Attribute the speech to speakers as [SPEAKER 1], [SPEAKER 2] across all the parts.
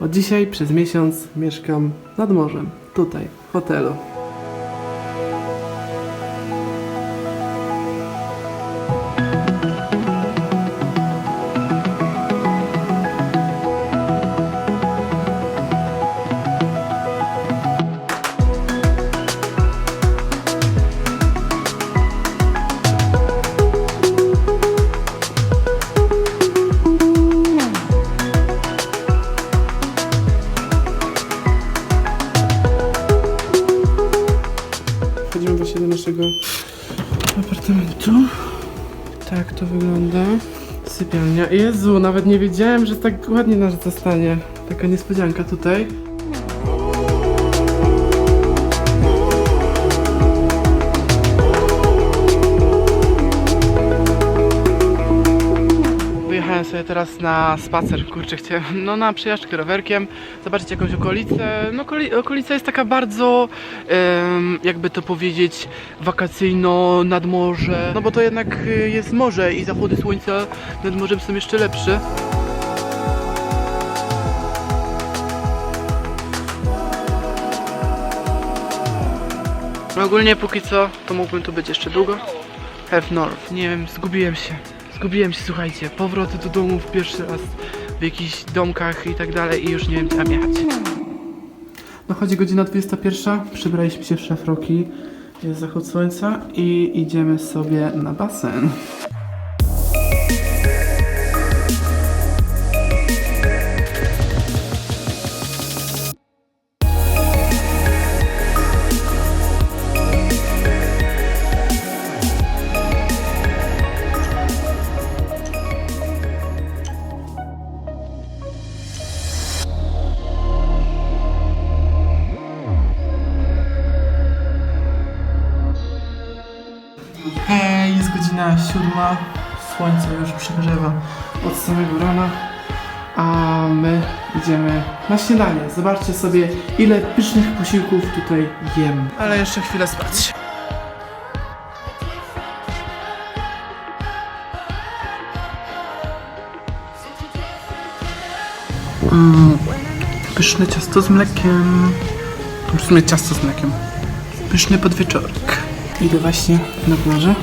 [SPEAKER 1] Od dzisiaj przez miesiąc mieszkam nad morzem, tutaj, w hotelu. Jezu, nawet nie wiedziałem, że tak ładnie nas zostanie. Taka niespodzianka tutaj. Sobie teraz na spacer, kurczę, chciałem, no na przejażdżkę rowerkiem, zobaczyć jakąś okolicę. No okoli, okolica jest taka bardzo, jakby to powiedzieć, wakacyjno, nad morze. No bo to jednak y, jest morze i zachody słońca nad morzem są jeszcze lepsze. Ogólnie póki co, to mógłbym tu być jeszcze długo. Have North. Nie wiem, zgubiłem się. Zgubiłem się, słuchajcie. Powroty do domów pierwszy raz w jakichś domkach i tak dalej i już nie wiem, mam jechać. Dochodzi godzina 21. Przybraliśmy się w szafroki. Jest zachód słońca i idziemy sobie na basen. Siódma. Słońce już przegrzewa od samego rana. A my idziemy na śniadanie. Zobaczcie sobie, ile pysznych posiłków tutaj jem. Ale jeszcze chwilę spać. Mm, pyszne ciasto z mlekiem. W sumie ciasto z mlekiem. Pyszny podwieczorek. Idę właśnie na plażę.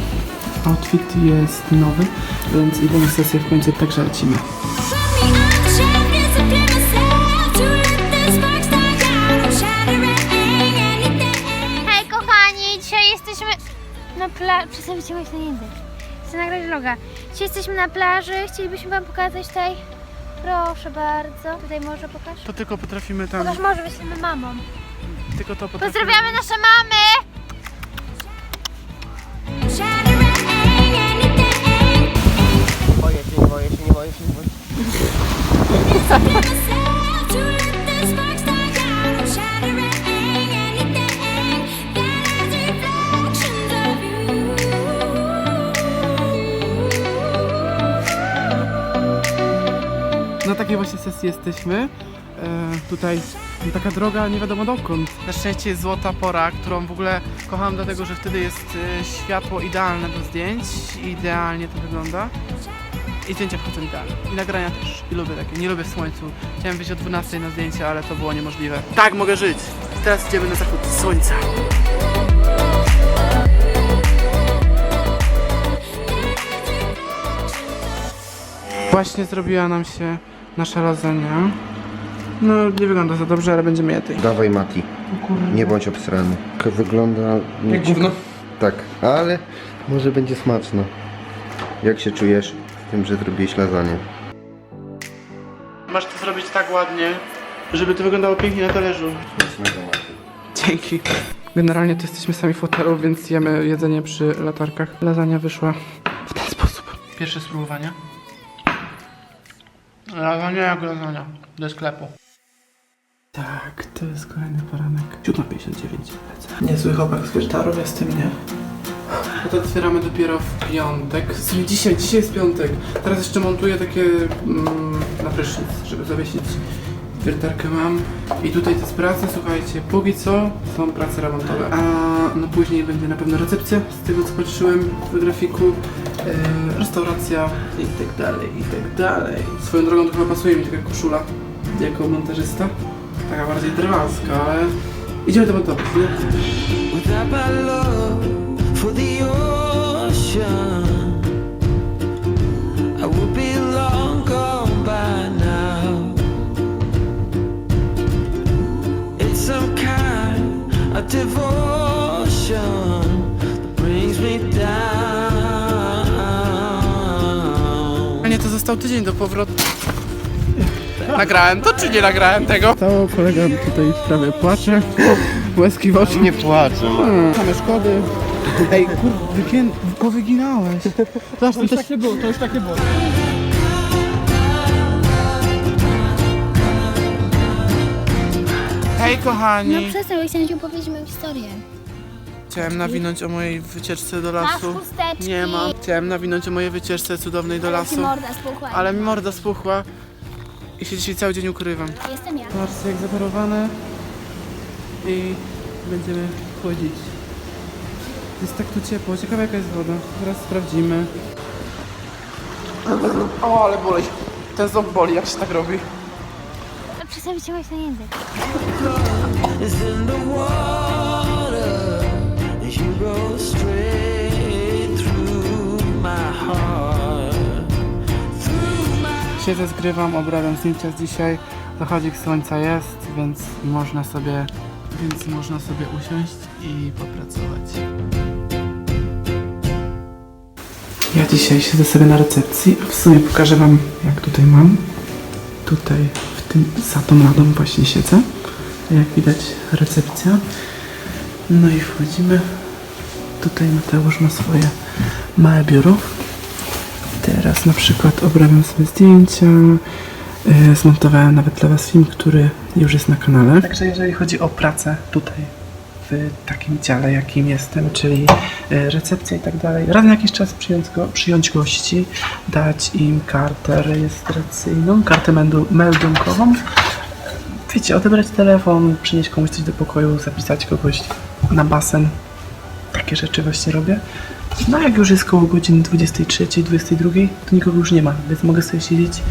[SPEAKER 1] Outfit jest nowy, więc idę na sesję w końcu, także lecimy.
[SPEAKER 2] Hej kochani, dzisiaj jesteśmy na plaży. Przestań wyciągać na język. Chcę nagrać vloga. Dzisiaj jesteśmy na plaży, chcielibyśmy wam pokazać tutaj. Proszę bardzo. Tutaj może pokaż.
[SPEAKER 1] To tylko potrafimy tam,
[SPEAKER 2] Pokaż może wyślemy mamą.
[SPEAKER 1] tylko to potrafimy.
[SPEAKER 2] Pozdrawiamy nasze mamy!
[SPEAKER 3] Się.
[SPEAKER 1] Na takiej właśnie sesji jesteśmy. E, tutaj taka droga nie wiadomo dokąd. Na szczęście jest złota pora, którą w ogóle kocham dlatego, że wtedy jest e, światło idealne do zdjęć. Idealnie to wygląda. I zdjęcia wchodzą idealnie. I nagrania też. I lubię takie. Nie lubię w słońcu. Chciałem wyjść o 12 na zdjęcie, ale to było niemożliwe. Tak mogę żyć. Teraz idziemy na zachód słońca. Właśnie zrobiła nam się nasza lasagna. No, nie wygląda za dobrze, ale będziemy jedli.
[SPEAKER 4] Dawaj Mati,
[SPEAKER 1] O kurde.
[SPEAKER 4] nie bądź obsrany. K- Wygląda...
[SPEAKER 1] Jak gówno.
[SPEAKER 4] Tak, ale może będzie smaczno. Jak się czujesz z tym, że zrobiłeś lasagne?
[SPEAKER 1] Masz to zrobić tak ładnie, żeby to wyglądało pięknie na talerzu. Dzięki. Generalnie to jesteśmy sami w hotelu, więc jemy jedzenie przy latarkach. Lasagna wyszła w ten sposób. Pierwsze spróbowanie. Lasagna jak lasagna. Do sklepu. Tak, to jest kolejny poranek. 7.59 lecę. Niezły chłopak z jestem, nie? No to otwieramy dopiero w piątek. Sumie dzisiaj, dzisiaj jest piątek. Teraz jeszcze montuję takie mm, na prysznic, żeby zawiesić wiertarkę mam. I tutaj to jest praca, słuchajcie, póki co są prace remontowe. A no później będzie na pewno recepcja, z tego co patrzyłem w grafiku. E, restauracja i tak dalej, i tak dalej. Swoją drogą to chyba pasuje mi taka koszula. jako montażysta. Taka bardziej drwalska, ale idziemy to montować?
[SPEAKER 5] For the ocean, I would be long gone by now. It's some kind of devotion that brings me down.
[SPEAKER 1] Nie, to został tydzień do powrotu. Nagrałem to, czy nie nagrałem tego? Cały kolega tutaj prawie płacze. Łezki w oczy.
[SPEAKER 4] Nie płaczę.
[SPEAKER 1] Same szkody. Ej, kur... Wygię... powyginałeś. Zobacz, to już takie było, to już takie było. Hej
[SPEAKER 2] No
[SPEAKER 1] kochani!
[SPEAKER 2] przestań, bo chciałam ci opowiedzieć moją historię.
[SPEAKER 1] Chciałem nawinąć o mojej wycieczce do lasu.
[SPEAKER 2] chusteczki.
[SPEAKER 1] Nie mam. Chciałem nawinąć o mojej wycieczce cudownej do
[SPEAKER 2] Ale ci
[SPEAKER 1] lasu.
[SPEAKER 2] morda spuchła.
[SPEAKER 1] Ale mi morda spuchła i się dzisiaj cały dzień ukrywam.
[SPEAKER 2] Jestem ja.
[SPEAKER 1] Patrzcie jak zaparowane i będziemy chodzić. Jest tak tu ciepło, ciekawe jaka jest woda. Zaraz sprawdzimy. O, ale boli. Ten ząb boli, jak się tak robi.
[SPEAKER 2] Przestań wyciągać na język.
[SPEAKER 1] Siedzę, zgrywam, obrabiam zdjęcia z dzisiaj. Zachodzik słońca jest, więc można sobie, więc można sobie usiąść i popracować. Ja dzisiaj siedzę sobie na recepcji, a w sumie pokażę wam jak tutaj mam. Tutaj w tym, za tą ladą właśnie siedzę. Jak widać recepcja. No i wchodzimy. Tutaj Mateusz ma swoje małe biuro. Teraz na przykład obrabiam sobie zdjęcia. Yy, Zmontowałem nawet dla Was film, który już jest na kanale. Także jeżeli chodzi o pracę tutaj w takim dziale, jakim jestem, czyli yy, recepcja i tak dalej, raz na jakiś czas przyjąć, go, przyjąć gości, dać im kartę rejestracyjną, kartę meldu- meldunkową, wiecie, odebrać telefon, przynieść komuś coś do pokoju, zapisać kogoś na basen. Takie rzeczy właśnie robię. No jak już jest koło godziny 23, 22, to nikogo już nie ma, więc mogę sobie siedzieć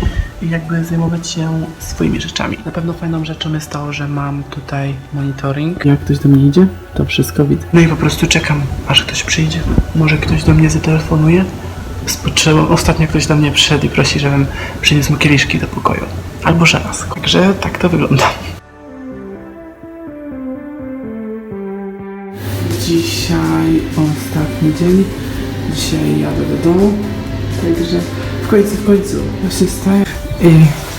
[SPEAKER 1] i jakby zajmować się swoimi rzeczami. Na pewno fajną rzeczą jest to, że mam tutaj monitoring. Jak ktoś do mnie idzie, to wszystko widzę. No i po prostu czekam, aż ktoś przyjdzie. Może ktoś do mnie zatelefonuje. Potrzebą. Ostatnio ktoś do mnie przyszedł i prosi, żebym przyniósł mu kieliszki do pokoju. Albo żelazko. Także tak to wygląda. Dzisiaj ostatni dzień. Dzisiaj jadę do domu. Także w końcu, w końcu właśnie wstaję. I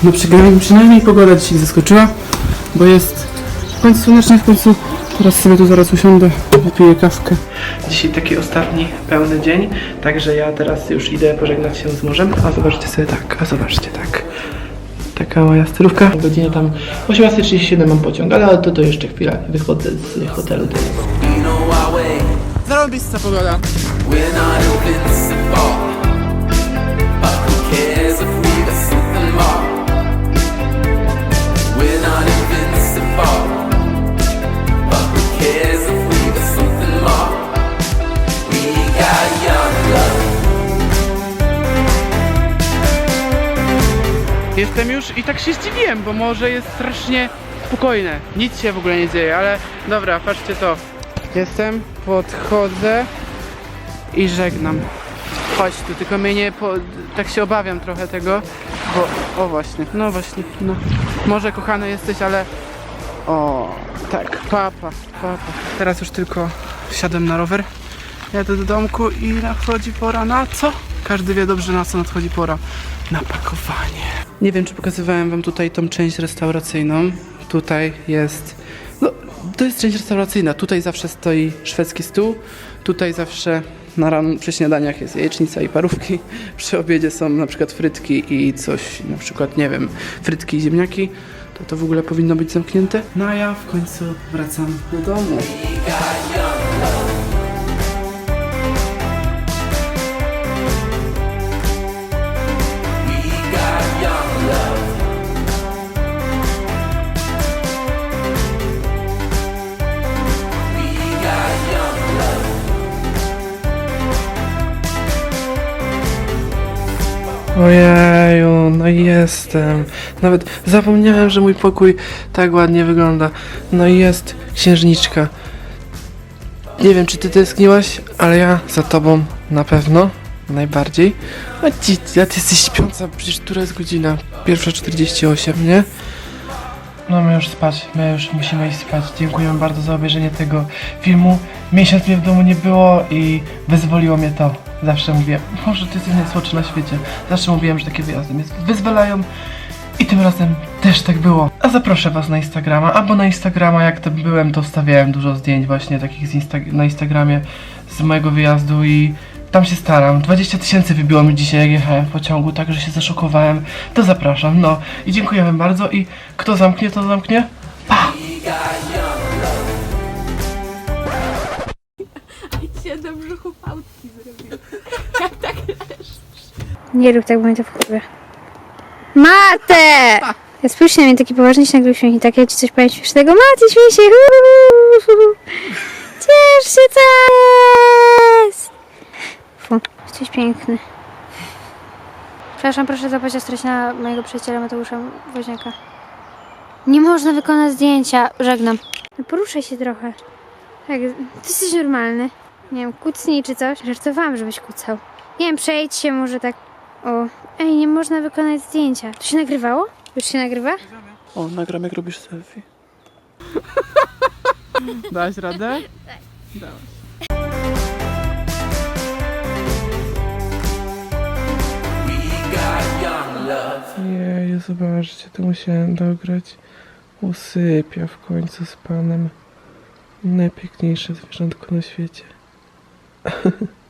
[SPEAKER 1] no przynajmniej, przynajmniej pogoda dzisiaj zaskoczyła, bo jest w końcu słonecznie, w końcu teraz sobie tu zaraz usiądę, wypiję kawkę. Dzisiaj taki ostatni pełny dzień, także ja teraz już idę pożegnać się z morzem. A zobaczcie sobie tak, a zobaczcie tak. Taka moja stylówka. Godzinę tam 18.37 mam pociąg, ale to, to jeszcze chwila. Wychodzę z hotelu teraz. Pogoda.
[SPEAKER 5] We're not
[SPEAKER 1] już i tak się zdziwiłem, bo morze jest strasznie spokojne. Nic się w ogóle nie dzieje, ale dobra, patrzcie to. Jestem, podchodzę i żegnam. Chodź tu, tylko mnie nie po... tak się obawiam trochę tego, bo... O właśnie, no właśnie, no. Może kochany jesteś, ale... O, tak, papa, papa. Teraz już tylko wsiadłem na rower, jadę do domku i nadchodzi pora na co? Każdy wie dobrze na co nadchodzi pora. Na pakowanie. Nie wiem, czy pokazywałem wam tutaj tą część restauracyjną. Tutaj jest... No, to jest część restauracyjna. Tutaj zawsze stoi szwedzki stół. Tutaj zawsze na ran, przy śniadaniach jest jajecznica i parówki. Przy obiedzie są na przykład frytki i coś, na przykład, nie wiem, frytki i ziemniaki. To to w ogóle powinno być zamknięte. No a ja w końcu wracam do domu. Ojeju. no jestem. Nawet zapomniałem, że mój pokój tak ładnie wygląda. No i jest księżniczka. Nie wiem, czy ty tęskniłaś, ale ja za tobą na pewno. Najbardziej. A ci, ja ty jesteś śpiąca, przecież która jest godzina? Pierwsza 48, nie? No my już spać, my już musimy iść spać. Dziękujemy bardzo za obejrzenie tego filmu. Miesiąc mnie w domu nie było i wyzwoliło mnie to. Zawsze mówię, może ty jesteś najsłodszy na świecie. Zawsze mówiłem, że takie wyjazdy mnie wyzwalają. I tym razem też tak było. A zaproszę was na Instagrama, albo na Instagrama, jak to byłem, to wstawiałem dużo zdjęć właśnie takich Insta- na Instagramie z mojego wyjazdu i tam się staram. 20 tysięcy wybiło mi dzisiaj, jak jechałem w pociągu, także się zaszokowałem. To zapraszam, no. I dziękujemy bardzo i kto zamknie, to zamknie.
[SPEAKER 2] Nie rób tak, bo mnie to wkurwia. Mate! Ja spójrz na mnie, taki poważny nagle uśmiechnij, tak, ja ci coś powiem śmiesznego. Maty, śmiej się! Ciesz się, co jest! Fu, jesteś piękny. Przepraszam, proszę zapościać na mojego przyjaciela Mateusza Woźniaka. Nie można wykonać zdjęcia. Żegnam. No poruszaj się trochę. Tak, ty jesteś normalny. Nie wiem, kucnij czy coś. Żartowałam, żebyś kucał. Nie wiem, przejdź się może tak. O, ej, nie można wykonać zdjęcia. To się nagrywało? Już się nagrywa?
[SPEAKER 1] O, nagram jak robisz selfie. Dałaś radę?
[SPEAKER 5] Young love.
[SPEAKER 1] Jeju, zobaczcie, to musiałem dograć. Usypia w końcu z panem. Najpiękniejsze zwierzątko na świecie.